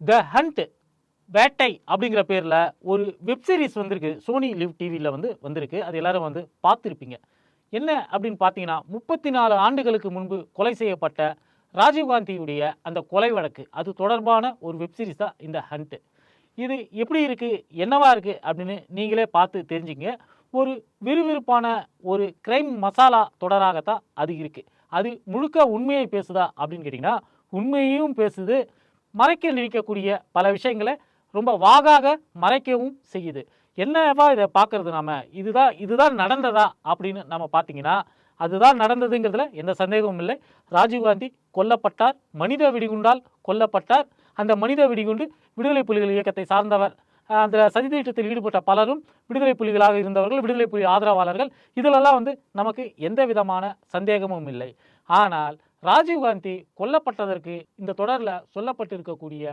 த hunt வேட்டை அப்படிங்கிற பேரில் ஒரு வெப் சீரிஸ் வந்திருக்கு. சோனி லிவ் டிவியில் வந்து வந்திருக்கு. அது எல்லாரும் வந்து பார்த்துருப்பீங்க. என்ன அப்படின்னு பார்த்தீங்கன்னா முப்பத்தி நாலு ஆண்டுகளுக்கு முன்பு கொலை செய்யப்பட்ட ராஜீவ்காந்தியுடைய அந்த கொலை வழக்கு. அது தொடர்பான ஒரு வெப்சீரிஸ் தான் இந்த ஹண்ட்டு இது எப்படி இருக்குது என்னவா இருக்குது அப்படின்னு நீங்களே பார்த்து தெரிஞ்சுங்க. ஒரு விறுவிறுப்பான ஒரு கிரைம் மசாலா தொடராகத்தான் அது இருக்குது அது முழுக்க உண்மையை பேசுதா அப்படின்னு கேட்டிங்கன்னா உண்மையையும் பேசுது மறைக்க நினைக்கக்கூடிய பல விஷயங்களை ரொம்ப வாகாக மறைக்கவும் செய்யுது. என்னவா இதை பார்க்கறது நாம? இதுதான் இதுதான் நடந்ததா அப்படின்னு நம்ம பார்த்தீங்கன்னா அதுதான் நடந்ததுங்கிறதுல எந்த சந்தேகமும் இல்லை. ராஜீவ்காந்தி கொல்லப்பட்டார் மனித வெடிகுண்டால் கொல்லப்பட்டார். அந்த மனித வெடிகுண்டு விடுதலை புலிகள் இயக்கத்தை சார்ந்தவர். அந்த சதி திட்டத்தில் ஈடுபட்ட பலரும் விடுதலை புலிகளாக இருந்தவர்கள் விடுதலை புலி ஆதரவாளர்கள். இதிலெல்லாம் வந்து நமக்கு எந்த விதமான சந்தேகமும் இல்லை. ஆனால் ராஜீவ்காந்தி கொல்லப்பட்டதற்கு இந்த தொடரில் சொல்லப்பட்டிருக்கக்கூடிய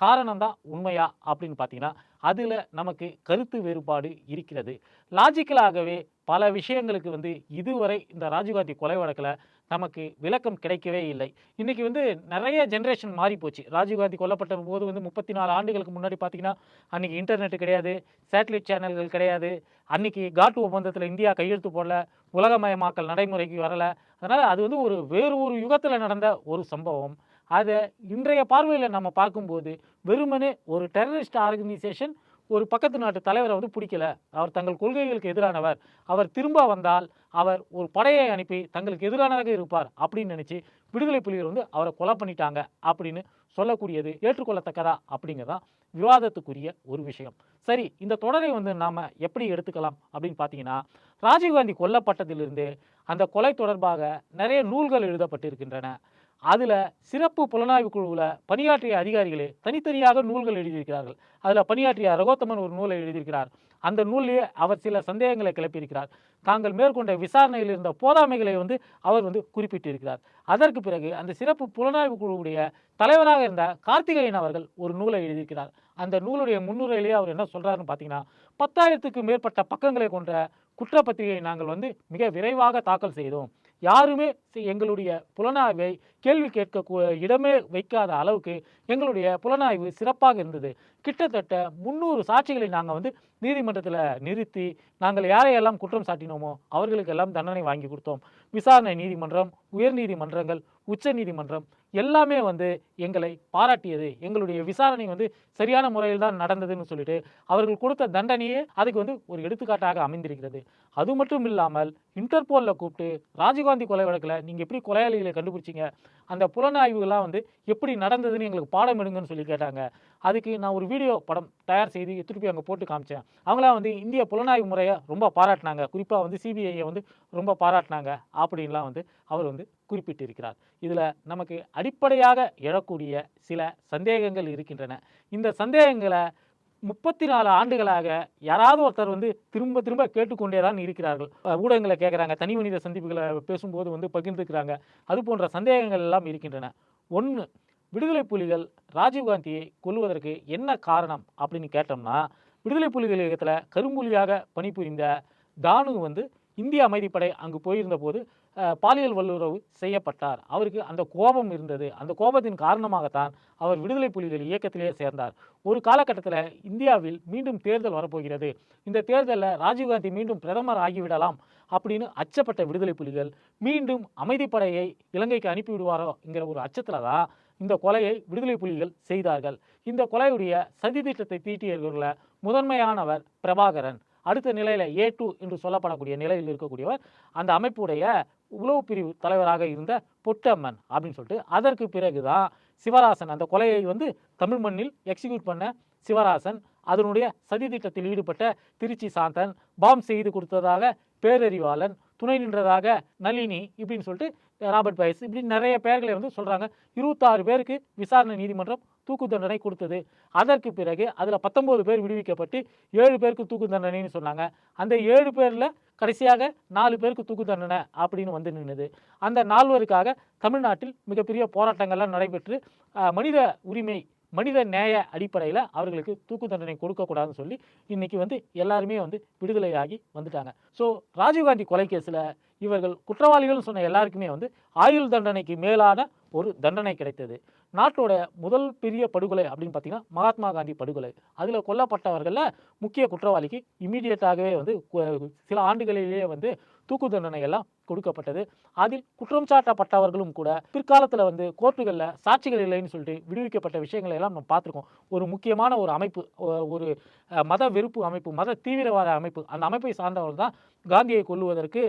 காரணம் தான் உண்மையா அப்படின்னு பார்த்தீங்கன்னா அதில் நமக்கு கருத்து வேறுபாடு இருக்கிறது. லாஜிக்கலாகவே பல விஷயங்களுக்கு வந்து இதுவரை இந்த ராஜீவ்காந்தி கொலை வழக்கில் நமக்கு விளக்கம் கிடைக்கவே இல்லை. இன்றைக்கி வந்து நிறைய ஜென்ரேஷன் மாறி போச்சு ராஜீவ்காந்தி கொல்லப்பட்ட போது வந்து முப்பத்தி நாலு ஆண்டுகளுக்கு முன்னாடி பார்த்தீங்கன்னா அன்றைக்கி இன்டர்நெட் கிடையாது சேட்டலைட் சேனல்கள் கிடையாது. அன்றைக்கி காட்டு ஒப்பந்தத்தில் இந்தியா கையெழுத்து போடல உலகமயமாக்கல் நடைமுறைக்கு வரலை. அதனால் அது வந்து ஒரு வேறு ஒரு யுகத்தில் நடந்த ஒரு சம்பவம். அதை இன்றைய பார்வையில் நம்ம பார்க்கும்போது வெறுமனே ஒரு டெரரிஸ்ட் ஆர்கனைசேஷன் ஒரு பக்கத்து நாட்டு தலைவரை வந்து பிடிக்கல. அவர் தங்கள் கொள்கைகளுக்கு எதிரானவர். அவர் திரும்ப வந்தால் அவர் ஒரு படையை அனுப்பி தங்களுக்கு எதிரானதாக இருப்பார் அப்படின்னு நினச்சி விடுதலை புலிகள் வந்து அவரை கொலை பண்ணிட்டாங்க அப்படின்னு சொல்லக்கூடியது ஏற்றுக்கொள்ளத்தக்கதா அப்படிங்கிறதான் விவாதத்துக்குரிய ஒரு விஷயம். சரி இந்த தொடரை வந்து நாம் எப்படி எடுத்துக்கலாம் அப்படின்னு பார்த்தீங்கன்னா ராஜீவ்காந்தி கொல்லப்பட்டதிலிருந்து அந்த கொலை தொடர்பாக நிறைய நூல்கள் எழுதப்பட்டிருக்கின்றன. அதில் சிறப்பு புலனாய்வு குழுவில் பணியாற்றிய அதிகாரிகளே தனித்தனியாக நூல்கள் எழுதியிருக்கிறார்கள். அதில் பணியாற்றிய ரகோத்தமன் ஒரு நூலை எழுதியிருக்கிறார். அந்த நூலிலே அவர் சில சந்தேகங்களை கிளப்பியிருக்கிறார். தாங்கள் மேற்கொண்ட விசாரணையில் இருந்த போதாமைகளை வந்து அவர் வந்து குறிப்பிட்டிருக்கிறார். அதற்கு பிறகு அந்த சிறப்பு புலனாய்வு குழுவுடைய தலைவராக இருந்த கார்த்திகேயன் அவர்கள் ஒரு நூலை எழுதியிருக்கிறார். அந்த நூலுடைய முன்னுரையிலேயே அவர் என்ன சொல்கிறாருன்னு பார்த்தீங்கன்னா பத்தாயிரத்துக்கு மேற்பட்ட பக்கங்களை கொண்ட குற்றப்பத்திரிகையை நாங்கள் வந்து மிக விரைவாக தாக்கல் செய்தோம். யாருமே எங்களுடைய புலனாய்வை கேள்வி கேட்க இடமே வைக்காத அளவுக்கு எங்களுடைய புலனாய்வு சிறப்பாக இருந்தது. கிட்டத்தட்ட முந்நூறு சாட்சிகளை நாங்கள் வந்து நீதிமன்றத்தில் நிறுத்தி நாங்கள் யாரையெல்லாம் குற்றம் சாட்டினோமோ அவர்களுக்கெல்லாம் தண்டனை வாங்கி கொடுத்தோம். விசாரணை நீதிமன்றம் உயர் நீதிமன்றங்கள் உச்ச நீதிமன்றம் எல்லாமே வந்து எங்களை பாராட்டியது. எங்களுடைய விசாரணை வந்து சரியான முறையில் தான் நடந்ததுன்னு சொல்லிட்டு அவர்கள் கொடுத்த தண்டனையே அதுக்கு வந்து ஒரு எடுத்துக்காட்டாக அமைந்திருக்கிறது. அது மட்டும் இல்லாமல் இன்டர்போலில் கூப்பிட்டு ராஜீவ்காந்தி கொலை வழக்கில் நீங்கள் எப்படி கொலையாளிகளை கண்டுபிடிச்சீங்க? அந்த புலனாய்வுகள்லாம் வந்து எப்படி நடந்ததுன்னு எங்களுக்கு பாடம் எடுங்கன்னு சொல்லி கேட்டாங்க. அதுக்கு நான் ஒரு வீடியோ படம் தயார் செய்து திருப்பி போய் அங்கே போட்டு காமிச்சேன். அவங்களாம் வந்து இந்திய புலனாய்வு முறையை ரொம்ப பாராட்டினாங்க. குறிப்பாக வந்து சிபிஐயை வந்து ரொம்ப பாராட்டினாங்க அப்படின்லாம் வந்து அவர் வந்து குறிப்பிட்டிருக்கிறார். இதில் நமக்கு அடிப்படையாக எழக்கூடிய சில சந்தேகங்கள் இருக்கின்றன. இந்த சந்தேகங்களை முப்பத்தி நாலு ஆண்டுகளாக யாராவது ஒருத்தர் வந்து திரும்ப திரும்ப கேட்டுக்கொண்டே தான் இருக்கிறார்கள். ஊடகங்களை கேட்குறாங்க தனி மனித சந்திப்புகளை பேசும்போது வந்து பகிர்ந்துக்கிறாங்க. அது போன்ற சந்தேகங்கள் எல்லாம் இருக்கின்றன. ஒன்று விடுதலை புலிகள் ராஜீவ்காந்தியை கொல்வதற்கு என்ன காரணம் அப்படின்னு கேட்டோம்னா விடுதலை புலிகள் இயக்கத்தில் கரும்புலியாக பணிபுரிந்த தானு வந்து இந்திய அமைதிப்படை அங்கு போயிருந்த போது பாலியல் வல்லுறவு செய்யப்பட்டார். அவருக்கு அந்த கோபம் இருந்தது. அந்த கோபத்தின் காரணமாகத்தான் அவர் விடுதலை புலிகள் இயக்கத்திலே சேர்ந்தார். ஒரு காலகட்டத்தில் இந்தியாவில் மீண்டும் தேர்தல் வரப்போகிறது. இந்த தேர்தலில் ராஜீவ்காந்தி மீண்டும் பிரதமர் ஆகிவிடலாம் அப்படின்னு அச்சப்பட்ட விடுதலை புலிகள் மீண்டும் அமைதிப்படையை இலங்கைக்கு அனுப்பிவிடுவாரோ என்கிற ஒரு அச்சத்தில் தான் இந்த கொலையை விடுதலை புலிகள் செய்தார்கள். இந்த கொலையுடைய சதி திட்டத்தை தீட்டியவர்களில் முதன்மையானவர் பிரபாகரன். அடுத்த நிலையில் ஏ டூ என்று சொல்லப்படக்கூடிய நிலையில் இருக்கக்கூடியவர். அந்த அமைப்புடைய உளவு பிரிவு தலைவராக இருந்த பொட்டம்மன் அப்படின்னு சொல்லிட்டு அதற்கு பிறகு தான் சிவராசன் அந்த கொலையை வந்து தமிழ் மண்ணில் எக்ஸிக்யூட் பண்ண சிவராசன் அதனுடைய சதி திட்டத்தில் ஈடுபட்ட திருச்சி சாந்தன் பாம் செய்து கொடுத்ததாக பேரறிவாளன் துணை நின்றதாக நளினி இப்படின்னு சொல்லிட்டு ராபர்ட் பயஸ் இப்படி நிறைய பேர்களை வந்து சொல்கிறாங்க இருபத்தாறு பேருக்கு விசாரணை நீதிமன்றம் தூக்கு தண்டனை கொடுத்தது. அதற்கு பிறகு அதில் பத்தொம்போது பேர் விடுவிக்கப்பட்டு ஏழு பேருக்கு தூக்கு தண்டனைன்னு சொன்னாங்க. அந்த ஏழு பேரில் கடைசியாக நாலு பேருக்கு தூக்கு தண்டனை அப்படின்னு வந்து நின்றுது அந்த நால்வருக்காக தமிழ்நாட்டில் மிகப்பெரிய போராட்டங்கள்லாம் நடைபெற்று மனித உரிமை மனித நேய அடிப்படையில் அவர்களுக்கு தூக்கு தண்டனை கொடுக்கக்கூடாதுன்னு சொல்லி இன்னைக்கு வந்து எல்லாருமே வந்து விடுதலையாகி வந்துட்டாங்க. ஸோ ராஜீவ்காந்தி கொலை கேஸில் இவர்கள் குற்றவாளிகள்னு சொன்ன எல்லாருக்குமே வந்து ஆயுள் தண்டனைக்கு மேலான ஒரு தண்டனை கிடைத்தது. நாட்டோட முதல் பெரிய படுகொலை அப்படின்னு பார்த்தீங்கன்னா மகாத்மா காந்தி படுகொலை. அதில் கொல்லப்பட்டவர்களில் முக்கிய குற்றவாளிக்கு இமீடியட்டாகவே வந்து சில ஆண்டுகளிலேயே வந்து தூக்கு தண்டனை எல்லாம் கொடுக்கப்பட்டது. அதில் குற்றம் சாட்டப்பட்டவர்களும் கூட பிற்காலத்தில் வந்து கோர்ட்டுகளில் சாட்சிகள் இல்லைன்னு சொல்லிட்டு விடுவிக்கப்பட்ட விஷயங்களை எல்லாம் நம்ம பார்த்துருக்கோம். ஒரு முக்கியமான ஒரு அமைப்பு ஒரு மத வெறுப்பு அமைப்பு மத தீவிரவாத அமைப்பு அந்த அமைப்பை சார்ந்தவர்கள் தான் காந்தியை கொல்லுவதற்கு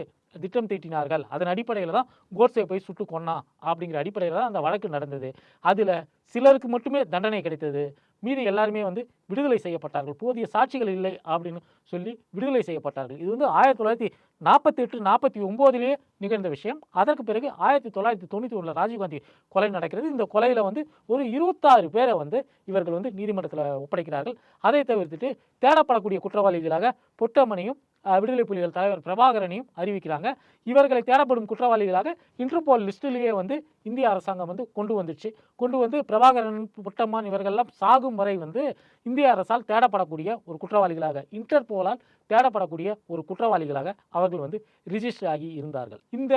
திட்டம் தீட்டினார்கள் அதன் அடிப்படையில் தான் கோட்ஸை போய் சுட்டு கொன்னான் அப்படிங்கிற அடிப்படையில் தான் அந்த வழக்கு நடந்தது. அதில் சிலருக்கு மட்டுமே தண்டனை கிடைத்தது. மீதி எல்லாருமே வந்து விடுதலை செய்யப்பட்டார்கள். போதிய சாட்சிகள் இல்லை அப்படின்னு சொல்லி விடுதலை செய்யப்பட்டார்கள். இது வந்து ஆயிரத்தி தொள்ளாயிரத்தி நாற்பத்தி எட்டு நாற்பத்தி ஒம்போதுலேயே நிகழ்ந்த விஷயம். அதற்கு பிறகு ஆயிரத்தி தொள்ளாயிரத்தி தொண்ணூற்றி ஒன்றில் ராஜீவ்காந்தி கொலை நடக்கிறது. இந்த கொலையில் வந்து ஒரு இருபத்தாறு பேரை வந்து இவர்கள் வந்து நீதிமன்றத்தில் ஒப்படைக்கிறார்கள். அதை தவிர்த்துட்டு தேடப்படக்கூடிய குற்றவாளிகளாக பொட்டமணியும் விடுதலை புலிகள் தலைவர் பிரபாகரனையும் அறிவிக்கிறாங்க. இவர்களை தேடப்படும் குற்றவாளிகளாக இன்டர்போல் லிஸ்டிலேயே வந்து இந்திய அரசாங்கம் வந்து கொண்டு வந்துச்சு. கொண்டு வந்து பிரபாகரன் புட்டம்மான் இவர்கள்லாம் சாகும் வரை வந்து இந்திய அரசால் தேடப்படக்கூடிய ஒரு குற்றவாளிகளாக இன்டர்போலால் தேடப்படக்கூடிய ஒரு குற்றவாளிகளாக அவர்கள் வந்து ரிஜிஸ்டர் ஆகி இருந்தார்கள். இந்த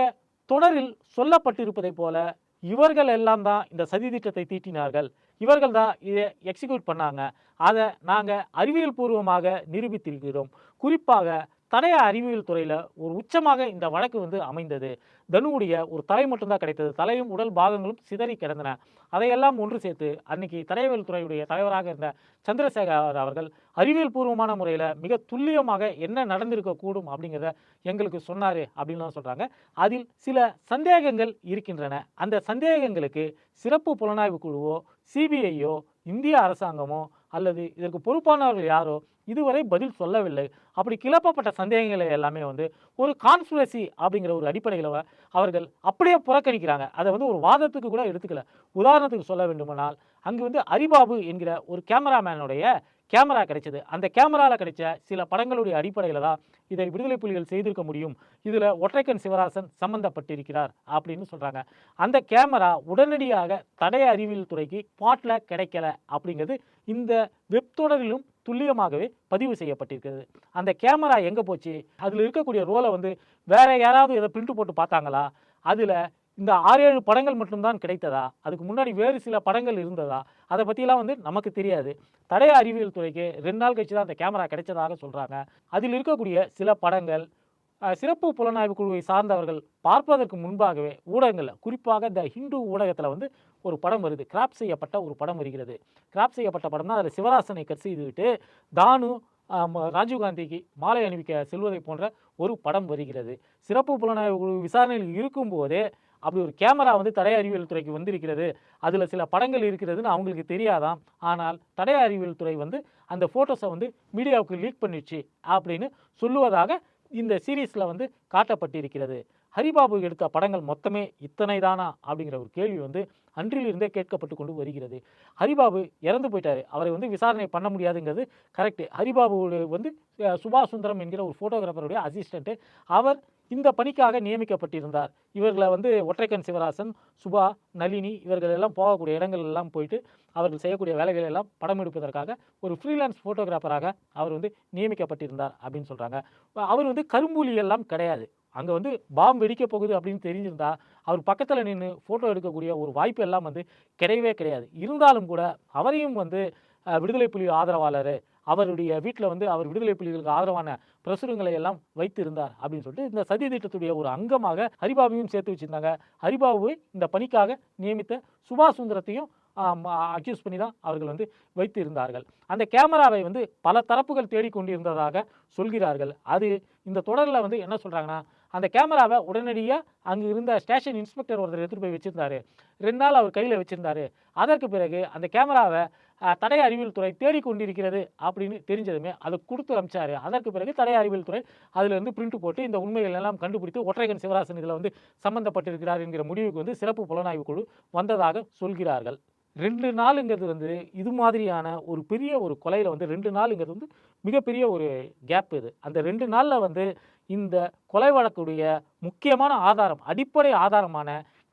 தொடரில் சொல்லப்பட்டிருப்பதைப் போல இவர்கள் எல்லாம் தான் இந்த சதி திட்டத்தை தீட்டினார்கள். இவர்கள் தான் இதை எக்ஸிக்யூட் பண்ணாங்க. அதை நாங்கள் அறிவியல் பூர்வமாக நிரூபித்திருக்கிறோம். குறிப்பாக தடய அறிவியல் துறையில் ஒரு உச்சமாக இந்த வழக்கு வந்து அமைந்தது. தனுவுடைய ஒரு தலை மட்டும்தான் கிடைத்தது. தலையும் உடல் பாகங்களும் சிதறி கிடந்தன. அதையெல்லாம் ஒன்று சேர்த்து அன்னைக்கு தடயவியல் துறையுடைய தலைவராக இருந்த சந்திரசேகர் அவர்கள் அறிவியல் பூர்வமான முறையில் மிக துல்லியமாக என்ன நடந்திருக்கக்கூடும் அப்படிங்கிறத எங்களுக்கு சொன்னார் அப்படின்லாம் சொல்கிறாங்க அதில் சில சந்தேகங்கள் இருக்கின்றன. அந்த சந்தேகங்களுக்கு சிறப்பு புலனாய்வு குழுவோ சிபிஐயோ இந்திய அரசாங்கமோ அல்லது இதற்கு பொறுப்பானவர்கள் யாரோ இதுவரை பதில் சொல்லவில்லை. அப்படி கிளப்பப்பட்ட சந்தேகங்களை எல்லாமே வந்து ஒரு கான்ஸ்பிரசி அப்படிங்கிற ஒரு அடிப்படையில் அவர்கள் அப்படியே புறக்கணிக்கிறாங்க. அதை வந்து ஒரு வாதத்துக்கு கூட எடுத்துக்கல. உதாரணத்துக்கு சொல்ல வேண்டுமானால் அங்கு வந்து அரிபாபு என்கிற ஒரு கேமராமேனுடைய கேமரா கிடைச்சது. அந்த கேமராவில் கிடைச்ச சில படங்களுடைய அடிப்படையில் தான் இதை விடுதலை புலிகள் செய்திருக்க முடியும். இதில் ஒற்றைக்கண் சிவராசன் சம்பந்தப்பட்டிருக்கிறார் அப்படின்னு சொல்கிறாங்க அந்த கேமரா உடனடியாக தடய அறிவியல் துறைக்கு பாட்டில் கிடைக்கல அப்படிங்கிறது இந்த வெப் தொடரிலும் துல்லியமாகவே பதிவு செய்யப்பட்டிருக்கிறது. அந்த கேமரா எங்கே போச்சு? அதில் இருக்கக்கூடிய ரோலை வந்து வேற யாராவது இதை பிரிண்ட் போட்டு பார்த்தாங்களா? அதில் இந்த ஆறு ஏழு படங்கள் மட்டும்தான் கிடைத்ததா? அதுக்கு முன்னாடி வேறு சில படங்கள் இருந்ததா? அதை பற்றிலாம் வந்து நமக்கு தெரியாது. தடய அறிவியல் துறைக்கு ரெண்டு நாள் கழிச்சு தான் அந்த கேமரா கிடைச்சதாக சொல்கிறாங்க அதில் இருக்கக்கூடிய சில படங்கள் சிறப்பு புலனாய்வு குழுவை சார்ந்தவர்கள் பார்ப்பதற்கு முன்பாகவே ஊடகங்களில் குறிப்பாக த ஹிந்து ஊடகத்தில் வந்து ஒரு படம் வருது. கிராப் செய்யப்பட்ட ஒரு படம் வருகிறது. கிராப் செய்யப்பட்ட படம் தான் அதில் சிவராசனை கட் செய்துவிட்டு தானு ராஜீவ்காந்திக்கு மாலை அணிவிக்க செல்வதை போன்ற ஒரு படம் வருகிறது. சிறப்பு புலனாய்வு குழு விசாரணையில் இருக்கும்போதே அப்படி ஒரு கேமரா வந்து தடை அறிவியல் துறைக்கு வந்திருக்கிறது. அதில் சில படங்கள் இருக்கிறதுன்னு அவங்களுக்கு தெரியாதாம். ஆனால் தடை அறிவியல் துறை வந்து அந்த ஃபோட்டோஸை வந்து மீடியாவுக்கு லீக் பண்ணிடுச்சு அப்படின்னு சொல்லுவதாக இந்த சீரீஸில் வந்து காட்டப்பட்டிருக்கிறது. ஹரிபாபு எடுத்த படங்கள் மொத்தமே இத்தனை தானா அப்படிங்கிற ஒரு கேள்வி வந்து அன்றிலிருந்தே கேட்கப்பட்டு கொண்டு வருகிறது. ஹரிபாபு இறந்து போயிட்டார். அவரை வந்து விசாரணை பண்ண முடியாதுங்கிறது கரெக்டு ஹரிபாபு வந்து சுபாஷ் சுந்தரம் என்கிற ஒரு ஃபோட்டோகிராஃபருடைய அசிஸ்டண்ட்டு அவர் இந்த பணிக்காக நியமிக்கப்பட்டிருந்தார். இவர்களை வந்து ஒற்றைக்கண் சிவராசன் சுபா நளினி இவர்கள் எல்லாம் போகக்கூடிய இடங்கள் எல்லாம் போயிட்டு அவர்கள் செய்யக்கூடிய வேலைகள் எல்லாம் படம் எடுப்பதற்காக ஒரு ஃப்ரீலான்ஸ் ஃபோட்டோகிராஃபராக அவர் வந்து நியமிக்கப்பட்டிருந்தார் அப்படின்னு சொல்கிறாங்க அவர் வந்து கரும்புலி எல்லாம் கிடையாது. அங்கே வந்து பாம்பு வெடிக்க போகுது அப்படின்னு தெரிஞ்சிருந்தா அவர் பக்கத்தில் நின்று ஃபோட்டோ எடுக்கக்கூடிய ஒரு வாய்ப்பு எல்லாம் வந்து கிடையவே கிடையாது. இருந்தாலும் கூட அவரையும் வந்து விடுதலை புலி ஆதரவாளர் அவருடைய வீட்டில் வந்து அவர் விடுதலை புலிகளுக்கு ஆதரவான பிரசுரங்களை எல்லாம் வைத்திருந்தார் அப்படின்னு சொல்லிட்டு இந்த சதி திட்டத்துடைய ஒரு அங்கமாக ஹரிபாபுவையும் சேர்த்து வச்சிருந்தாங்க. ஹரிபாபுவை இந்த பணிக்காக நியமித்த சுபாஷ் சுந்தரத்தையும் அக்யூஸ் பண்ணி தான் அவர்கள் வந்து வைத்திருந்தார்கள். அந்த கேமராவை வந்து பல தரப்புகள் தேடிக்கொண்டிருந்ததாக சொல்கிறார்கள். அது இந்த தொடரில் வந்து என்ன சொல்கிறாங்கன்னா அந்த கேமராவை உடனடியாக அங்கே இருந்த ஸ்டேஷன் இன்ஸ்பெக்டர் ஒருத்தர் எடுத்துகிட்டு போய் வச்சுருந்தாரு. ரெண்டு நாள் அவர் கையில் வச்சுருந்தாரு. அதற்கு பிறகு அந்த கேமராவை தடை அறிவியல் துறை தேடிக்கொண்டிருக்கிறது அப்படின்னு தெரிஞ்சதுமே அதை கொடுத்து அமிச்சாரு. அதற்கு பிறகு தடை அறிவியல் துறை அதில் இருந்து பிரிண்ட் போட்டு இந்த உண்மைகள் எல்லாம் கண்டுபிடித்து ஒற்றைகன் சிவராசன் இதில் வந்து சம்பந்தப்பட்டிருக்கிறார் என்கிற முடிவுக்கு வந்து சிறப்பு புலனாய்வு குழு வந்ததாக சொல்கிறார்கள். ரெண்டு நாளுங்கிறது வந்து இது மாதிரியான ஒரு பெரிய ஒரு கொலையில் வந்து ரெண்டு நாளுங்கிறது வந்து மிகப்பெரிய ஒரு கேப் இது. அந்த ரெண்டு நாளில் வந்து இந்த கொலை வழக்குடைய முக்கியமான ஆதாரம் அடிப்படை ஆதாரமான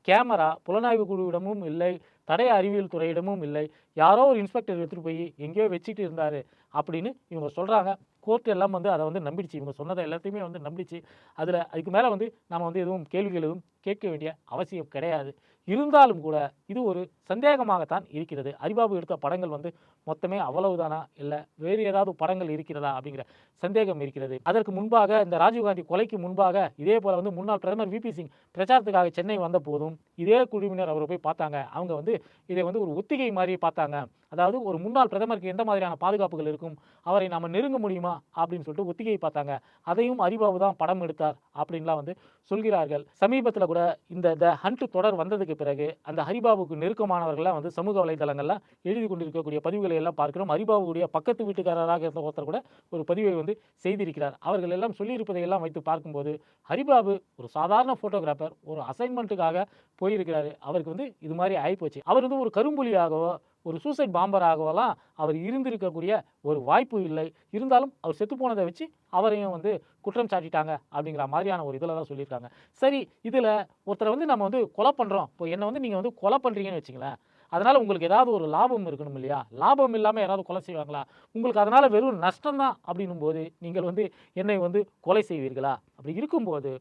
கேமரா புலனாய்வு குழுவிடமும் இல்லை தடய அறிவியல் துறையிடமும் இல்லை. யாரோ ஒரு இன்ஸ்பெக்டர் எடுத்துகிட்டு போய் எங்கேயோ வச்சுட்டு இருந்தார் அப்படின்னு இவங்க சொல்கிறாங்க கோர்ட் எல்லாம் வந்து அதை வந்து நம்பிடுச்சு. இவங்க சொன்னதை எல்லாத்தையுமே வந்து நம்பிடுச்சு. அதில் அதுக்கு மேலே வந்து நம்ம வந்து எதுவும் கேள்விகள் எதுவும் கேட்க வேண்டிய அவசியம் கிடையாது. இருந்தாலும் கூட இது ஒரு சந்தேகமாகத்தான் இருக்கிறது. அரிபாபு எடுத்த படங்கள் வந்து மொத்தமே அவ்வளவுதானா? இல்லை வேறு ஏதாவது படங்கள் இருக்கிறதா? அப்படிங்கிற சந்தேகம் இருக்கிறது. அதற்கு முன்பாக இந்த ராஜீவ்காந்தி கொலைக்கு முன்பாக இதே போல் வந்து முன்னாள் பிரதமர் விபி சிங் பிரச்சாரத்துக்காக சென்னை வந்த போதும் இதே குழுவினர் அவரை போய் பார்த்தாங்க. அவங்க வந்து இதை வந்து ஒரு ஒத்திகை மாதிரி பார்த்தாங்க. அதாவது ஒரு முன்னாள் பிரதமருக்கு எந்த மாதிரியான பாதுகாப்புகள் இருக்கும்? அவரை நாம் நெருங்க முடியுமா? அப்படின்னு சொல்லிட்டு ஒத்திகையை பார்த்தாங்க. அதையும் அரிபாபு தான் படம் எடுத்தார் அப்படின்லாம் வந்து சொல்கிறார்கள். சமீபத்தில் கூட இந்த த ஹண்ட் தொடர் வந்ததுக்கு பிறகு அந்த ஹரிபாபுக்கு நெருக்கமானவர்கள்லாம் வந்து சமூக வலைதளங்கள்லாம் எழுதி கொண்டிருக்கக்கூடிய பதிவுகளை எல்லாம் பார்க்கிறோம். ஹரிபாபுடைய பக்கத்து வீட்டுக்காரராக இருந்த ஒருத்தர் கூட ஒரு பதிவை வந்து செய்திருக்கிறார். அவர்கள் எல்லாம் சொல்லியிருப்பதை எல்லாம் வைத்து பார்க்கும்போது ஹரிபாபு ஒரு சாதாரண ஃபோட்டோகிராஃபர் ஒரு அசைன்மெண்ட்டுக்காக போயிருக்கிறாரு. அவருக்கு வந்து இது மாதிரி ஆகிப்போச்சு அவர் வந்து ஒரு கரும்புலியாகவோ ஒரு சூசைட் பாம்பராகவெல்லாம் அவர் இருந்திருக்கக்கூடிய ஒரு வாய்ப்பு இல்லை. இருந்தாலும் அவர் செத்து போனதை வச்சு அவரையும் வந்து குற்றம் சாட்டிட்டாங்க அப்படிங்கிற மாதிரியான ஒரு இதில் தான் சொல்லியிருக்காங்க. சரி இதில் ஒருத்தரை வந்து நம்ம வந்து கொலை பண்ணுறோம் இப்போ என்னை வந்து நீங்கள் வந்து கொலை பண்ணுறீங்கன்னு வச்சுங்களேன் அதனால் உங்களுக்கு ஏதாவது ஒரு லாபம் இருக்கணும் இல்லையா? லாபம் இல்லாமல் யாராவது கொலை செய்வாங்களா? உங்களுக்கு அதனால் வெறும் நஷ்டம் தான் அப்படின்னும் போது நீங்கள் வந்து என்னை வந்து கொலை செய்வீர்களா? அப்படி இருக்கும்போது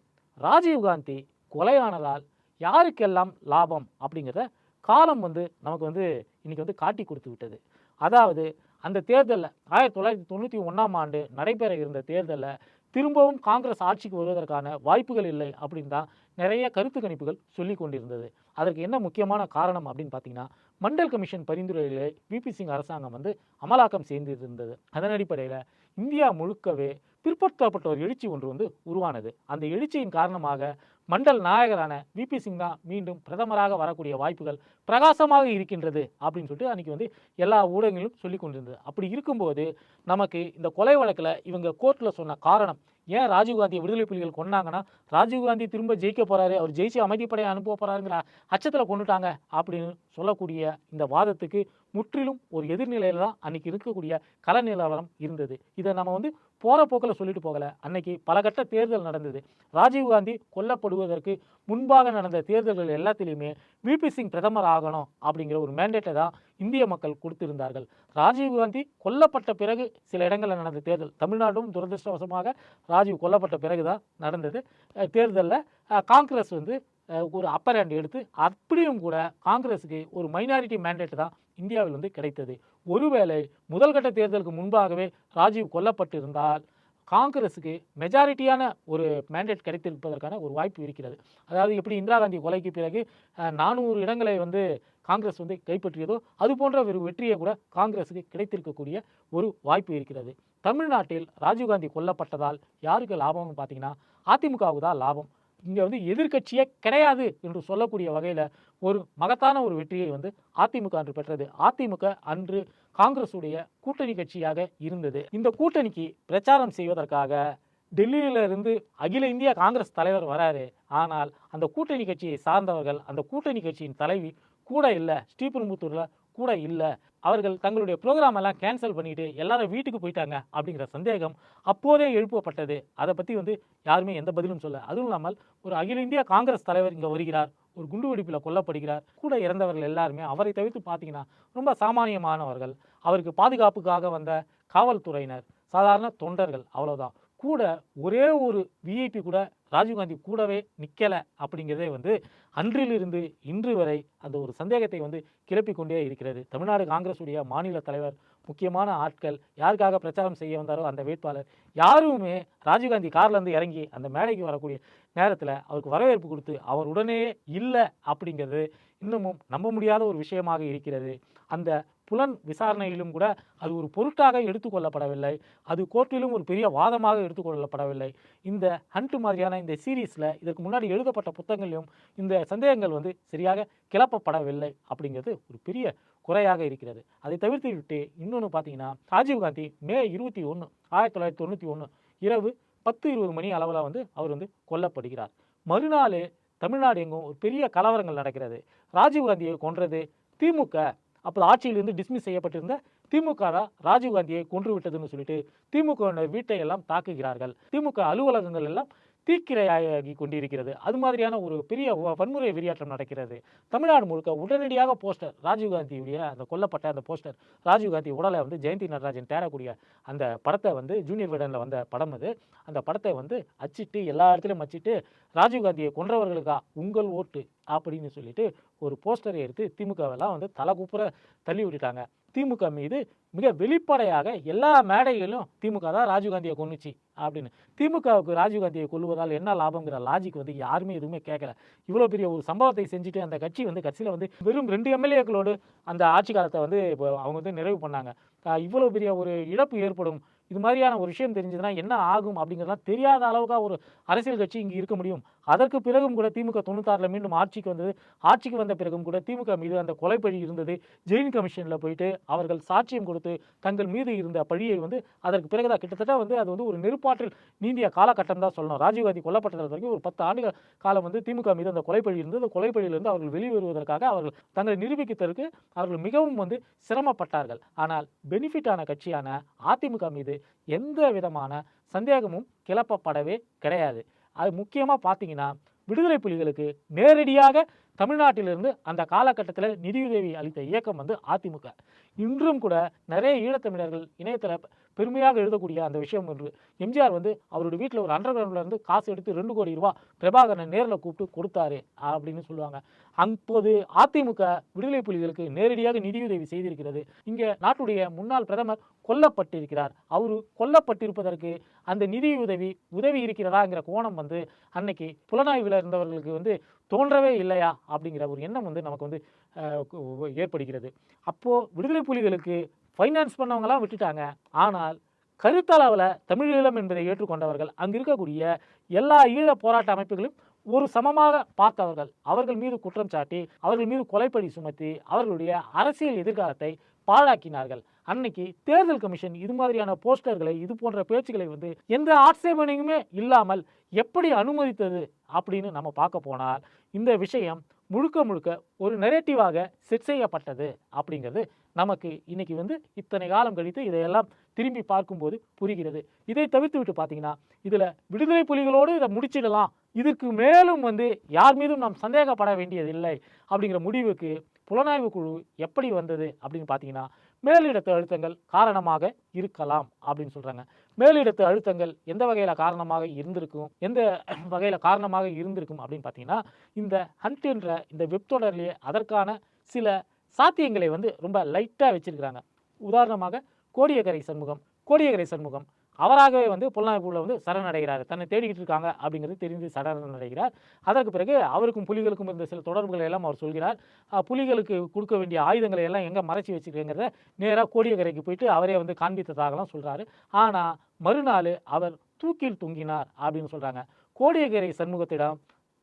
ராஜீவ்காந்தி கொலையானதால் யாருக்கெல்லாம் லாபம் அப்படிங்கிறத காலம் வந்து நமக்கு வந்து இன்னைக்கு வந்து காட்டி கொடுத்து விட்டது. அதாவது அந்த தேர்தலில் ஆயிரத்தி தொள்ளாயிரத்தி தொண்ணூற்றி ஒன்றாம் ஆண்டு நடைபெற இருந்த தேர்தலில் திரும்பவும் காங்கிரஸ் ஆட்சிக்கு வருவதற்கான வாய்ப்புகள் இல்லை அப்படின்னு தான் நிறைய கருத்து கணிப்புகள் சொல்லி கொண்டிருந்தது. அதற்கு என்ன முக்கியமான காரணம் அப்படின்னு பார்த்தீங்கன்னா மண்டல் கமிஷன் பரிந்துரைகளை விபி சிங் அரசாங்கம் வந்து அமலாக்கம் செய்திருந்தது. அதன் அடிப்படையில் இந்தியா முழுக்கவே பிற்படுத்தப்பட்ட ஒரு எழுச்சி ஒன்று வந்து உருவானது. அந்த எழுச்சியின் காரணமாக மண்டல் நாயகரான விபி சிங் தான் மீண்டும் பிரதமராக வரக்கூடிய வாய்ப்புகள் பிரகாசமாக இருக்கின்றது அப்படின்னு சொல்லிட்டு அன்றைக்கி வந்து எல்லா ஊடகங்களும் சொல்லி கொண்டிருந்தது. அப்படி இருக்கும்போது நமக்கு இந்த கொலை வழக்கில் இவங்க கோர்ட்டில் சொன்ன காரணம் ஏன் ராஜீவ்காந்தியை விடுதலை புலிகள் கொண்டாங்கன்னா ராஜீவ்காந்தி திரும்ப ஜெயிக்க போகிறாரு அவர் ஜெயிச்சு அமைதிப்படையை அனுப்ப போகிறாருங்கிற அச்சத்தில் கொண்டுட்டாங்க அப்படின்னு சொல்லக்கூடிய இந்த வாதத்துக்கு முற்றிலும் ஒரு எதிர்நிலையில் தான் அன்னைக்கு இருக்கக்கூடிய கல நிலவரம் இருந்தது. இதை நம்ம வந்து போகிற போக்கில் சொல்லிட்டு போகலை. அன்னைக்கு பல கட்ட தேர்தல் நடந்தது. ராஜீவ்காந்தி விடுவதற்கு முன்பாக நடந்த தேர்தல்கள் எல்லாத்திலையுமே விபி சிங் பிரதமர் ஆகணும் அப்படிங்கிற ஒரு மேண்டேட்டை தான் இந்திய மக்கள் கொடுத்திருந்தார்கள். ராஜீவ்காந்தி கொல்லப்பட்ட பிறகு சில இடங்களில் நடந்த தேர்தல் தமிழ்நாடும் துரதிருஷ்டவசமாக ராஜீவ் கொல்லப்பட்ட பிறகு தான் நடந்தது தேர்தலில் காங்கிரஸ் வந்து ஒரு அப்பர் ஹேண்ட் எடுத்து அப்படியும் கூட காங்கிரஸுக்கு ஒரு மைனாரிட்டி மேண்டேட் தான் இந்தியாவில் வந்து கிடைத்தது. ஒருவேளை முதல்கட்ட தேர்தலுக்கு முன்பாகவே ராஜீவ் கொல்லப்பட்டிருந்தால் காங்கிரஸுக்கு மெஜாரிட்டியான ஒரு மேண்டேட் கிடைத்திருப்பதற்கான ஒரு வாய்ப்பு இருக்கிறது. அதாவது எப்படி இந்திரா காந்தி கொலைக்கு பிறகு நானூறு இடங்களை வந்து காங்கிரஸ் வந்து கைப்பற்றியதோ அது போன்ற ஒரு வெற்றியை கூட காங்கிரஸுக்கு கிடைத்திருக்கக்கூடிய ஒரு வாய்ப்பு இருக்கிறது. தமிழ்நாட்டில் ராஜீவ்காந்தி கொல்லப்பட்டதால் யாருக்கு லாபம்னு பார்த்தீங்கன்னா அதிமுகவுக்கு தான் லாபம். இங்கே வந்து எதிர்க்கட்சியே கிடையாது என்று சொல்லக்கூடிய வகையில் ஒரு மகத்தான ஒரு வெற்றியை வந்து அதிமுக அன்று பெற்றது. அதிமுக அன்று காங்கிரஸுடைய கூட்டணி கட்சியாக இருந்தது. இந்த கூட்டணிக்கு பிரச்சாரம் செய்வதற்காக டெல்லியில இருந்து அகில இந்திய காங்கிரஸ் தலைவர் வராரு. ஆனால் அந்த கூட்டணி கட்சியை சார்ந்தவர்கள் அந்த கூட்டணி கட்சியின் தலைவி கூட இல்லை ஸ்ரீபெரும்புத்தூரில் கூட இல்லை. அவர்கள் தங்களுடைய ப்ரோக்ராம் எல்லாம் கேன்சல் பண்ணிட்டு எல்லாரும் வீட்டுக்கு போயிட்டாங்க அப்படிங்கிற சந்தேகம் அப்போதே எழுப்பப்பட்டது. அதை பற்றி வந்து யாருமே எந்த பதிலும் சொல்ல அதுவும் இல்லாமல் ஒரு அகில இந்திய காங்கிரஸ் தலைவர் இங்கே வருகிறார் ஒரு குண்டுவெடிப்பில் கொல்லப்படுகிறார் கூட இறந்தவர்கள் எல்லாருமே அவரை தவிர்த்து பார்த்தீங்கன்னா ரொம்ப சாமானியமானவர்கள். அவருக்கு பாதுகாப்புக்காக வந்த காவல்துறையினர் சாதாரண தொண்டர்கள் அவ்வளோதான் கூட ஒரே ஒரு விஐபி கூட ராஜீவ்காந்தி கூடவே நிற்கலை அப்படிங்கிறதே வந்து அன்றிலிருந்து இன்று வரை அந்த ஒரு சந்தேகத்தை வந்து கிளப்பி கொண்டே இருக்கிறது. தமிழ்நாடு காங்கிரஸுடைய மாநில தலைவர் முக்கியமான ஆட்கள் யாருக்காக பிரச்சாரம் செய்ய வந்தாரோ அந்த வேட்பாளர் யாருமே ராஜீவ்காந்தி கார்லேருந்து இறங்கி அந்த மேடைக்கு வரக்கூடிய நேரத்தில் அவருக்கு வரவேற்பு கொடுத்து அவர் உடனே இல்லை அப்படிங்கிறது இன்னமும் நம்ப முடியாத ஒரு விஷயமாக இருக்கிறது. அந்த புலன் விசாரணையிலும் கூட அது ஒரு பொருட்டாக எடுத்துக்கொள்ளப்படவில்லை அது கோர்ட்டிலும் ஒரு பெரிய வாதமாக எடுத்துக்கொள்ளப்படவில்லை இந்த ஹண்ட் மாதிரியான இந்த சீரீஸில் இதற்கு முன்னாடி எழுதப்பட்ட புத்தகங்களிலும் இந்த சந்தேகங்கள் வந்து சரியாக கிளப்பப்படவில்லை அப்படிங்கிறது ஒரு பெரிய குறையாக இருக்கிறது. அதை தவிர்த்து விட்டு இன்னொன்று பார்த்தீங்கன்னா ராஜீவ்காந்தி மே இருபத்தி ஒன்று ஆயிரத்தி தொள்ளாயிரத்தி தொண்ணூற்றி ஒன்று இரவு பத்து இருபது மணி அளவில் வந்து அவர் வந்து கொல்லப்படுகிறார். மறுநாள் தமிழ்நாடு எங்கும் ஒரு பெரிய கலவரங்கள் நடக்கிறது. ராஜீவ்காந்தியை கொன்றது திமுக அப்போ ஆட்சியிலிருந்து டிஸ்மிஸ் செய்யப்பட்டிருந்த திமுக தான் ராஜீவ்காந்தியை கொன்று விட்டதுன்னு சொல்லிட்டு திமுக வீட்டை எல்லாம் தாக்குகிறார்கள். திமுக அலுவலகங்கள் எல்லாம் தீக்கிரையாகி கொண்டிருக்கிறது. அது மாதிரியான ஒரு பெரிய வன்முறை வெறியாட்டம் நடக்கிறது. தமிழ்நாடு முழுக்க உடனடியாக போஸ்டர் ராஜீவ்காந்தியுடைய அந்த கொல்லப்பட்ட அந்த போஸ்டர் ராஜீவ்காந்தி உடலை வந்து ஜெயந்தி நடராஜன் தேடக்கூடிய அந்த படத்தை வந்து ஜூனியர் விடனில் வந்த படம் அது. அந்த படத்தை வந்து அச்சிட்டு எல்லா இடத்துலையும் அச்சிட்டு ராஜீவ்காந்தியை கொன்றவர்களுக்கா? உங்கள் ஓட்டு அப்படின்னு சொல்லிட்டு ஒரு போஸ்டரை எடுத்து திமுகவெல்லாம் வந்து தலை கூப்புற தள்ளி விட்டுட்டாங்க. திமுக மீது மிக வெளிப்படையாக எல்லா மேடைகளிலும் திமுக தான் ராஜீவ்காந்தியை கொண்டுச்சு அப்படின்னு. திமுகவுக்கு ராஜீவ்காந்தியை கொல்லுவதால் என்ன லாபங்கிற லாஜிக் வந்து யாருமே எதுவுமே கேட்கல இவ்வளோ பெரிய ஒரு சம்பவத்தை செஞ்சுட்டு அந்த கட்சி வந்து கட்சியில் வந்து வெறும் ரெண்டு எம்எல்ஏக்களோடு அந்த ஆட்சி காலத்தை வந்து இப்போ அவங்க வந்து நிறைவு பண்ணாங்க. இவ்வளோ பெரிய ஒரு இழப்பு ஏற்படும். இது மாதிரியான ஒரு விஷயம் தெரிஞ்சதுன்னா என்ன ஆகும் அப்படிங்கிறதெல்லாம் தெரியாத அளவுக்கு ஒரு அரசியல் கட்சி இங்கே இருக்க முடியும். அதற்கு பிறகும் கூட திமுக தொண்ணூத்தாறில் மீண்டும் ஆட்சிக்கு வந்தது. ஆட்சிக்கு வந்த பிறகும் கூட திமுக மீது அந்த கொலைப்பழி இருந்தது. ஜெயின் கமிஷனில் போயிட்டு அவர்கள் சாட்சியம் கொடுத்து தங்கள் மீது இருந்த பழியை வந்து அதற்கு பிறகுதான் கிட்டத்தட்ட வந்து அது வந்து ஒரு நெருப்பாற்றில் நீந்திய காலகட்டம் தான் சொல்லணும். ராஜீவ்காந்தி கொல்லப்பட்டது வரைக்கும் ஒரு பத்து ஆண்டுகள் காலம் வந்து திமுக மீது அந்த கொலைப்பழி இருந்தது. அந்த கொலைப்பழியிலிருந்து அவர்கள் வெளிவருவதற்காக அவர்கள் தங்களை நிரூபிக்கத்திற்கு அவர்கள் மிகவும் வந்து சிரமப்பட்டார்கள். ஆனால் பெனிஃபிட்டான கட்சியான அதிமுக மீது எந்த விதமான சந்தேகமும் கிளப்பப்படவே கிடையாது. அது முக்கியமாக பார்த்தீங்கன்னா விடுதலை புலிகளுக்கு நேரடியாக தமிழ்நாட்டிலிருந்து அந்த காலகட்டத்தில் நிதியுதவி அளித்த இயக்கம் வந்து அதிமுக. இன்றும் கூட நிறைய ஈழத்தமிழர்கள் இணையத்தில் பெருமையாக எழுதக்கூடிய அந்த விஷயம் என்று எம்ஜிஆர் வந்து அவருடைய வீட்டில் ஒரு அண்டர் கிரவுண்ட்லேருந்து காசு எடுத்து ரெண்டு கோடி ரூபா பிரபாகரனை நேரில் கூப்பிட்டு கொடுத்தாரு அப்படின்னு சொல்லுவாங்க. அப்போது அதிமுக விடுதலை புலிகளுக்கு நேரடியாக நிதியுதவி செய்திருக்கிறது. இங்கே நாட்டுடைய முன்னாள் பிரதமர் கொல்லப்பட்டிருக்கிறார். அவர் கொல்லப்பட்டிருப்பதற்கு அந்த நிதியுதவி உதவி இருக்கிறதாங்கிற கோணம் வந்து அன்னைக்கு புலனாய்வில் இருந்தவர்களுக்கு வந்து தோன்றவே இல்லையா அப்படிங்கிற ஒரு எண்ணம் வந்து நமக்கு வந்து ஏற்படுகிறது. அப்போது விடுதலை புலிகளுக்கு ஃபைனான்ஸ் பண்ணவங்களாம் விட்டுட்டாங்க. ஆனால் கருத்தளவில் தமிழீழம் என்பதை ஏற்றுக்கொண்டவர்கள் அங்கு இருக்கக்கூடிய எல்லா ஈழ போராட்ட அமைப்புகளும் ஒரு சமமாக பார்த்தவர்கள். அவர்கள் மீது குற்றம் சாட்டி அவர்கள் மீது கொலைப்படி சுமத்தி அவர்களுடைய அரசியல் எதிர்காலத்தை பாழாக்கினார்கள். அன்னைக்கு தேர்தல் கமிஷன் இது மாதிரியான போஸ்டர்களை இது போன்ற பேச்சுக்களை வந்து எந்த ஆட்சேபனையுமே இல்லாமல் எப்படி அனுமதித்தது அப்படின்னு நம்ம பார்க்க போனால் இந்த விஷயம் முழுக்க முழுக்க ஒரு நெரேட்டிவாக செட் செய்யப்பட்டது அப்படிங்கிறது நமக்கு இன்னைக்கு வந்து இத்தனை காலம் கழித்து இதையெல்லாம் திரும்பி பார்க்கும்போது புரிகிறது. இதை தவிர்த்து விட்டு பார்த்தீங்கன்னா இதில் விடுதலை புலிகளோடு இதை முடிச்சிடலாம். இதற்கு மேலும் வந்து யார் மீதும் நாம் சந்தேகப்பட வேண்டியதில்லை அப்படிங்கிற முடிவுக்கு புலனாய்வு குழு எப்படி வந்தது அப்படின்னு பார்த்தீங்கன்னா மேலிடத்து அழுத்தங்கள் காரணமாக இருக்கலாம் அப்படின்னு சொல்கிறாங்க மேலிடத்து அழுத்தங்கள் எந்த வகையில் காரணமாக இருந்திருக்கும்? எந்த வகையில் காரணமாக இருந்திருக்கும் அப்படின்னு பார்த்தீங்கன்னா இந்த ஹண்ட் என்ற இந்த வெப்தொடர்லேயே அதற்கான சில சாத்தியங்களை வந்து ரொம்ப லைட்டாக வச்சுருக்கிறாங்க. உதாரணமாக கோடியக்கரை சண்முகம் கோடியக்கரை சண்முகம் அவராகவே வந்து புலனாய்வுல வந்து சரணடைகிறார். தன்னை தேடிக்கிட்டு இருக்காங்க அப்படிங்கிறது தெரிந்து சரணடைகிறார். அதற்கு பிறகு அவருக்கும் புலிகளுக்கும் இருந்த சில தொடர்புகளை எல்லாம் அவர் சொல்கிறார். புலிகளுக்கு கொடுக்க வேண்டிய ஆயுதங்களை எல்லாம் எங்கே மறைச்சி வச்சுருக்கேங்கிறத நேராக கோடியக்கரைக்கு போயிட்டு அவரே வந்து காண்பித்ததாகலாம் சொல்கிறாரு ஆனால் மறுநாள் அவர் தூக்கில் தொங்கினார் அப்படின்னு சொல்கிறாங்க கோடியக்கரை சண்முகத்திடம்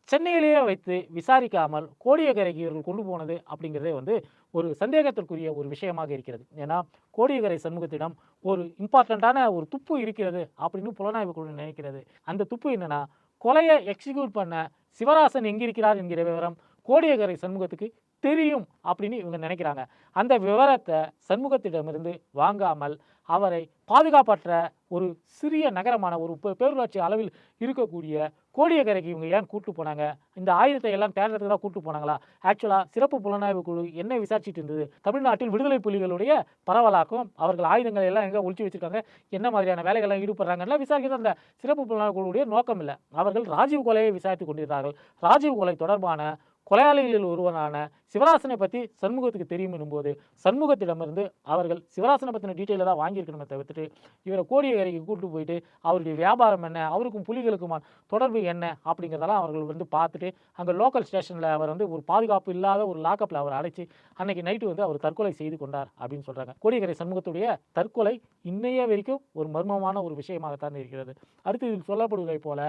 சென்னையிலேயே வைத்து விசாரிக்காமல் கோடியக்கரைக்கு இவர்கள் கொண்டு போனது அப்படிங்கிறதே வந்து ஒரு சந்தேகத்திற்குரிய ஒரு விஷயமாக இருக்கிறது. ஏன்னா கோடியக்கரை சண்முகத்திடம் ஒரு இம்பார்ட்டண்ட்டான ஒரு துப்பு இருக்கிறது அப்படின்னு புலனாய்வு குழு நினைக்கிறது. அந்த துப்பு என்னென்னா கொலையை எக்ஸிக்யூட் பண்ண சிவராசன் எங்கிருக்கிறார் என்கிற விவரம் கோடியக்கரை சண்முகத்துக்கு தெரியும் அப்படின்னு இவங்க நினைக்கிறாங்க. அந்த விவரத்தை சண்முகத்திடமிருந்து வாங்காமல் அவரை பாதுகாப்பற்ற ஒரு சிறிய நகரமான ஒரு பேரூராட்சி அளவில் இருக்கக்கூடிய கோடியக்கரைக்கு இவங்க ஏன் கூட்டு போனாங்க? இந்த ஆயுதத்தை எல்லாம் தேடுறதுக்கு தான் கூட்டு போனாங்களா? ஆக்சுவலாக சிறப்பு புலனாய்வு குழு என்ன விசாரிச்சுட்டு இருந்தது? தமிழ்நாட்டில் விடுதலை புலிகளுடைய பரவலாக்கும் அவர்கள் ஆயுதங்களை எல்லாம் எங்கே ஒழிச்சு வச்சிருக்காங்க? என்ன மாதிரியான வேலைகள்லாம் ஈடுபடுறாங்கன்னா விசாரிக்கிறது அந்த சிறப்பு புலனாய்வு குழுவுடைய நோக்கம் இல்லை அவர்கள் ராஜீவ் கொலையை விசாரித்து கொண்டிருந்தார்கள். ராஜீவ் கொலை தொடர்பான கொலையாளிகளில் ஒருவனான சிவராசனை பற்றி சண்முகத்துக்கு தெரியும் எனும்போது சண்முகத்திடமிருந்து அவர்கள் சிவராசனை பற்றின டீட்டெயிலை தான் வாங்கியிருக்கணுமே தவிர்த்துட்டு இவரை கோடியக்கரைக்கு கூட்டு போயிட்டு அவருடைய வியாபாரம் என்ன அவருக்கும் புலிகளுக்குமான தொடர்பு என்ன அப்படிங்கிறதெல்லாம் அவர்கள் வந்து பார்த்துட்டு அங்கே லோக்கல் ஸ்டேஷனில் அவர் வந்து ஒரு பாதுகாப்பு இல்லாத ஒரு லாக்கப்பில் அவர் அடைச்சி அன்னைக்கு நைட்டு வந்து அவர் தற்கொலை செய்து கொண்டார் அப்படின்னு சொல்கிறாங்க கோடியக்கரை சண்முகத்துடைய தற்கொலை இன்னைய வரைக்கும் ஒரு மர்மமான ஒரு விஷயமாகத்தான் இருக்கிறது. அடுத்து இதில் சொல்லப்படுவதை போல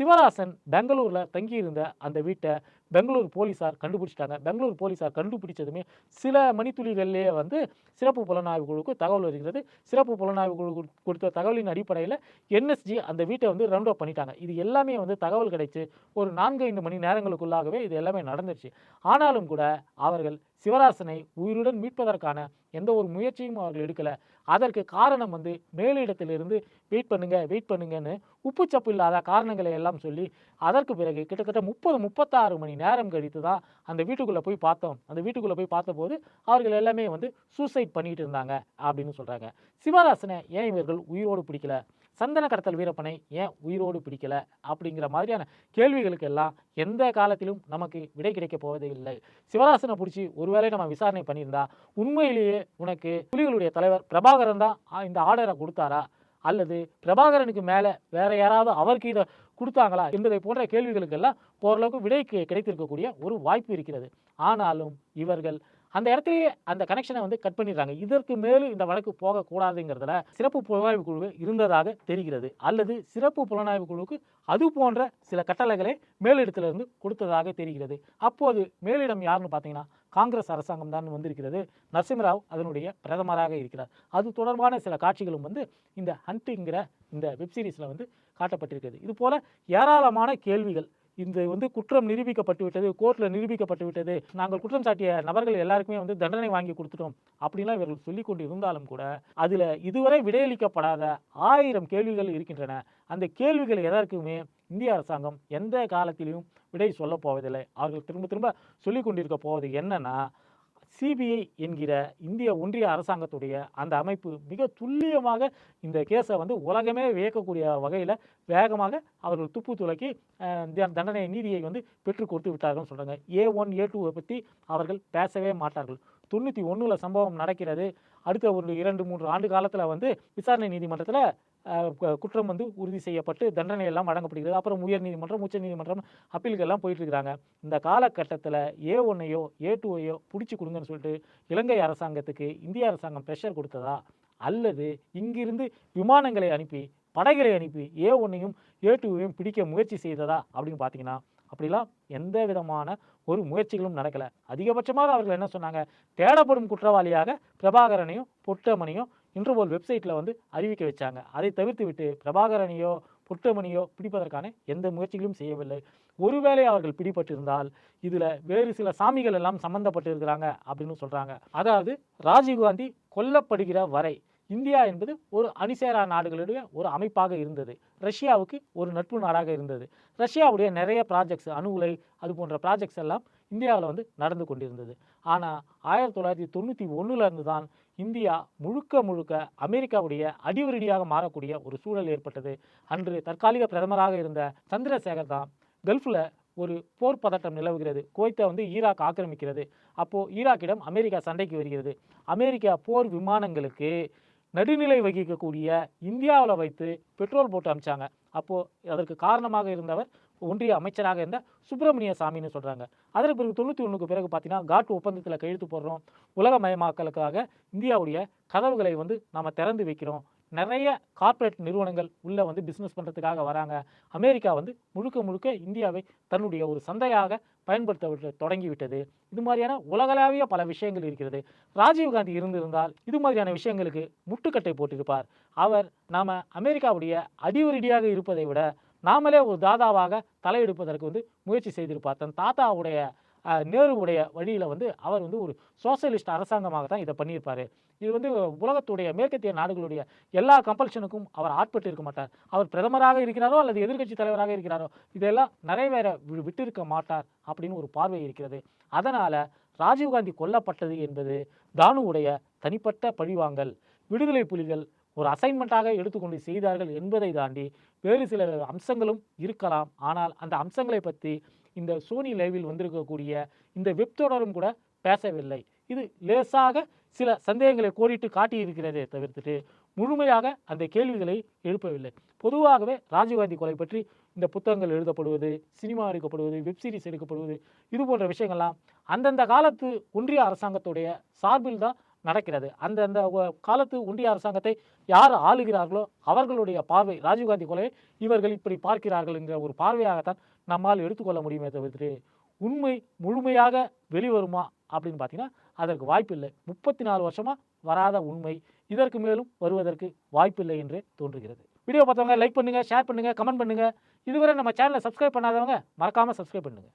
சிவராசன் பெங்களூரில் தங்கியிருந்த அந்த வீட்டை பெங்களூர் போலீஸார் கண்டுபிடிச்சிட்டாங்க. பெங்களூர் போலீஸார் கண்டுபிடிச்சதுமே சில மணித்துளிகள்லேயே வந்து சிறப்பு புலனாய்வு குழுவுக்கு தகவல் வருகிறது. சிறப்பு புலனாய்வு குழு கொடுத்த தகவலின் அடிப்படையில் என்எஸ்ஜி அந்த வீட்டை வந்து ரவுண்ட் அப் பண்ணிட்டாங்க. இது எல்லாமே வந்து தகவல் கிடைச்சி ஒரு நான்கு ஐந்து மணி நேரங்களுக்குள்ளாகவே இது எல்லாமே நடந்துருச்சு. ஆனாலும் கூட அவர்கள் சிவராசனை உயிருடன் மீட்பதற்கான எந்த ஒரு முயற்சியும் அவர்கள் எடுக்கலை. அதற்கு காரணம் வந்து மேலிடத்திலிருந்து வெயிட் பண்ணுங்க வெயிட் பண்ணுங்கன்னு உப்புச்சப்பு இல்லாத காரணங்களை எல்லாம் சொல்லி அதற்கு பிறகு கிட்டத்தட்ட முப்பது முப்பத்தாறு மணி நேரம் கழித்து தான் அந்த வீட்டுக்குள்ளே போய் பார்த்தோம். அந்த வீட்டுக்குள்ளே போய் பார்த்தபோது அவர்கள் எல்லாமே வந்து சூசைட் பண்ணிகிட்டு இருந்தாங்க அப்படின்னு சொல்கிறாங்க சிவராசனை ஏன் இவர்கள் உயிரோடு பிடிக்கல? சந்தன கடத்தல் வீரப்பனை ஏன் உயிரோடு பிடிக்கல? அப்படிங்கிற மாதிரியான கேள்விகளுக்கு எல்லாம் எந்த காலத்திலும் நமக்கு விடை கிடைக்க போவதே இல்லை. சிவராசனை பிடிச்சி ஒருவேளை நம்ம விசாரணை பண்ணியிருந்தா உண்மையிலேயே உனக்கு புலிகளுடைய தலைவர் பிரபாகரன் தான் இந்த ஆர்டரை கொடுத்தாரா? அல்லது பிரபாகரனுக்கு மேலே வேற யாராவது அவருக்கு இதை கொடுத்தாங்களா என்பதை போன்ற கேள்விகளுக்கெல்லாம் ஓரளவுக்கு விடை கிடைத்திருக்கக்கூடிய ஒரு வாய்ப்பு இருக்கிறது. ஆனாலும் இவர்கள் அந்த இடத்துலயே அந்த கனெக்ஷனை வந்து கட் பண்ணிடுறாங்க. இதற்கு மேலும் இந்த வழக்கு போகக்கூடாதுங்கிறதுல சிறப்பு புலனாய்வு குழு இருந்ததாக தெரிகிறது. அல்லது சிறப்பு புலனாய்வு குழுவுக்கு அது போன்ற சில கட்டளைகளை மேலிடத்திலிருந்து கொடுத்ததாக தெரிகிறது. அப்போது மேலிடம் யாருன்னு பார்த்தீங்கன்னா காங்கிரஸ் அரசாங்கம் தான் வந்திருக்கிறது. நரசிம்மராவ் அதனுடைய பிரதமராக இருக்கிறார். அது தொடர்பான சில காட்சிகளும் வந்து இந்த ஹண்ட்டுங்கிற இந்த வெப்சீரிஸில் வந்து காட்டப்பட்டிருக்கிறது. இது போல ஏராளமான கேள்விகள். இந்த வந்து குற்றம் நிரூபிக்கப்பட்டு விட்டது கோர்ட்டில் நிரூபிக்கப்பட்டு விட்டது நாங்கள் குற்றம் சாட்டிய நபர்கள் எல்லாருக்குமே வந்து தண்டனை வாங்கி கொடுத்துட்டோம் அப்படிலாம் இவர்கள் சொல்லி கொண்டு இருந்தாலும் கூட அதில் இதுவரை விடையளிக்கப்படாத ஆயிரம் கேள்விகள் இருக்கின்றன. அந்த கேள்விகள் எதற்குமே இந்திய அரசாங்கம் எந்த காலத்திலையும் விடை சொல்ல போவதில்லை. அவர்கள் திரும்ப திரும்ப சொல்லி கொண்டிருக்க போவது என்னன்னா சிபிஐ என்கிற இந்திய ஒன்றிய அரசாங்கத்துடைய அந்த அமைப்பு மிக துல்லியமாக இந்த கேஸை வந்து உலகமே வியக்கக்கூடிய வகையில் வேகமாக அவர்கள் துப்பு துளக்கி தண்டனை நீதியை வந்து பெற்றுக் கொடுத்து விட்டார்கள்னு சொல்கிறாங்க ஏ ஒன் ஏ டூவை பற்றி அவர்கள் பேசவே மாட்டார்கள். தொண்ணூற்றி ஒன்றில் சம்பவம் நடக்கிறது. அடுத்த ஒரு இரண்டு மூன்று ஆண்டு காலத்தில் வந்து விசாரணை நீதிமன்றத்தில் குற்றம் வந்து உறுதி செய்யப்பட்டு தண்டனை எல்லாம் வழங்கப்படுகிறது. அப்புறம் உயர் நீதிமன்றம் உச்ச நீதிமன்றம் அப்பீலுக்கு எல்லாம் போயிட்டு இருக்கிறாங்க. இந்த காலகட்டத்தில் ஏ ஒன்னையோ ஏ டூவையோ பிடிச்சி கொடுங்கன்னு சொல்லிட்டு இலங்கை அரசாங்கத்துக்கு இந்திய அரசாங்கம் ப்ரெஷர் கொடுத்ததா? அல்லது இங்கிருந்து விமானங்களை அனுப்பி படைகளை அனுப்பி ஏ ஒன்னையும் ஏ டூவையும் பிடிக்க முயற்சி செய்ததா அப்படின்னு பார்த்தீங்கன்னா அப்படிலாம் எந்த விதமான ஒரு முயற்சிகளும் நடக்கலை. அதிகபட்சமாக அவர்கள் என்ன சொன்னாங்க? தேடப்படும் குற்றவாளியாக பிரபாகரனையும் பொட்டமனையும் இன்டர்போல் வெப்சைட்டில் வந்து அறிவிக்க வச்சாங்க. அதை தவிர்த்து விட்டு பிரபாகரனையோ பொட்டமணியோ பிடிப்பதற்கான எந்த முயற்சிகளும் செய்யவில்லை. ஒருவேளை அவர்கள் பிடிபட்டிருந்தால் இதில் வேறு சில சாமிகள் எல்லாம் சம்மந்தப்பட்டிருக்கிறாங்க அப்படின்னு சொல்கிறாங்க அதாவது ராஜீவ்காந்தி கொல்லப்படுகிற வரை இந்தியா என்பது ஒரு அணிசேரா நாடுகளுடைய ஒரு அமைப்பாக இருந்தது. ரஷ்யாவுக்கு ஒரு நட்பு நாடாக இருந்தது. ரஷ்யாவுடைய நிறைய ப்ராஜெக்ட்ஸ் அணு உலை அது போன்ற ப்ராஜெக்ட்ஸ் எல்லாம் இந்தியாவில் வந்து நடந்து கொண்டிருந்தது. ஆனால் ஆயிரத்தி தொள்ளாயிரத்தி தொண்ணூற்றி இருந்து தான் இந்தியா முழுக்க முழுக்க அமெரிக்காவுடைய அடிவரடியாக மாறக்கூடிய ஒரு சூழல் ஏற்பட்டது. அன்று தற்காலிக பிரதமராக இருந்த சந்திரசேகர் தான் கல்ஃபில் ஒரு போர் பதட்டம் நிலவுகிறது. குவைத்தை வந்து ஈராக் ஆக்கிரமிக்கிறது. அப்போது ஈராக்கிடம் அமெரிக்கா சண்டைக்கு வருகிறது. அமெரிக்கா போர் விமானங்களுக்கு நடுநிலை வகிக்கக்கூடிய இந்தியாவில் வைத்து பெட்ரோல் போட்டு அமிச்சாங்க. அப்போது அதற்கு காரணமாக இருந்தவர் ஒன்றிய அமைச்சராக இருந்த சுப்பிரமணிய சாமின்னு சொல்கிறாங்க அதற்கு பிறகு தொண்ணூற்றி ஒன்றுக்கு பிறகு பார்த்தீங்கன்னா காட்டு ஒப்பந்தத்தில் கையெழுத்து போடுறோம். உலகமயமாக்கலுக்காக இந்தியாவுடைய கதவுகளை வந்து நாம் திறந்து வைக்கிறோம். நிறைய கார்ப்பரேட் நிறுவனங்கள் உள்ளே வந்து பிஸ்னஸ் பண்ணுறதுக்காக வராங்க. அமெரிக்கா வந்து முழுக்க முழுக்க இந்தியாவை தன்னுடைய ஒரு சந்தையாக பயன்படுத்த விட்டு- தொடங்கிவிட்டது. இது மாதிரியான உலகளாவிய பல விஷயங்கள் இருக்கிறது. ராஜீவ்காந்தி இருந்திருந்தால் இது மாதிரியான விஷயங்களுக்கு முட்டுக்கட்டை போட்டிருப்பார். அவர் நாம் அமெரிக்காவுடைய அடிவரடியாக இருப்பதை விட நாமளே ஒரு தாதாவாக தலையெடுப்பதற்கு வந்து முயற்சி செய்திருப்பார். தன் தாத்தாவுடைய அஹ், நேருவுடைய வழியில் வந்து அவர் வந்து ஒரு சோசியலிஸ்ட் அரசாங்கமாக தான் இதை பண்ணியிருப்பார். இது வந்து உலகத்துடைய மேற்கத்திய நாடுகளுடைய எல்லா கம்பல்ஷனுக்கும் அவர் ஆட்பட்டு இருக்க மாட்டார். அவர் பிரதமராக இருக்கிறாரோ அல்லது எதிர்க்கட்சி தலைவராக இருக்கிறாரோ இதெல்லாம் நிறைவேற வி- விட்டிருக்க மாட்டார் அப்படின்னு ஒரு பார்வை இருக்கிறது. அதனால் ராஜீவ்காந்தி கொல்லப்பட்டது என்பது தானுவுடைய தனிப்பட்ட பழிவாங்கல். விடுதலை புலிகள் ஒரு அசைன்மெண்ட்டாக எடுத்துக்கொண்டு செய்தார்கள் என்பதை தாண்டி வேறு சில அம்சங்களும் இருக்கலாம். ஆனால் அந்த அம்சங்களை பற்றி இந்த சோனி லைவில் வந்திருக்கக்கூடிய இந்த வெப் தொடரும் கூட பேசவில்லை. இது லேசாக சில சந்தேகங்களை கோரிட்டு காட்டியிருக்கிறதே தவிர்த்துட்டு முழுமையாக அந்த கேள்விகளை எழுப்பவில்லை. பொதுவாகவே ராஜீவ்காந்தி கொலை பற்றி இந்த புத்தகங்கள் எழுதப்படுவது சினிமா எடுக்கப்படுவது வெப் சீரிஸ் எடுக்கப்படுவது இது போன்ற விஷயங்கள்லாம் அந்தந்த காலத்து ஒன்றிய அரசாங்கத்துடைய சார்பில் தான் நடக்கிறது. அந்தந்த காலத்து ஒன்றிய அரசாங்கத்தை யார் ஆளுகிறார்களோ அவர்களுடைய பார்வை ராஜீவ்காந்தி கொலை இவர்கள் இப்படி பார்க்கிறார்கள் என்ற ஒரு பார்வையாகத்தான் நம்மால் எடுத்துக்கொள்ள முடியுமே தவிர்த்து உண்மை முழுமையாக வெளிவருமா அப்படின்னு பார்த்தீங்கன்னா அதற்கு வாய்ப்பில்லை. முப்பத்தி நாலு வருஷமாக வராத உண்மை இதற்கு மேலும் வருவதற்கு வாய்ப்பில்லை என்றே தோன்றுகிறது. வீடியோ பார்த்தவங்க லைக் பண்ணுங்கள் ஷேர் பண்ணுங்கள் கமெண்ட் பண்ணுங்கள் இதுவரை நம்ம சேனலை சப்ஸ்கிரைப் பண்ணாதவங்க மறக்காமல் சப்ஸ்கிரைப் பண்ணுங்கள்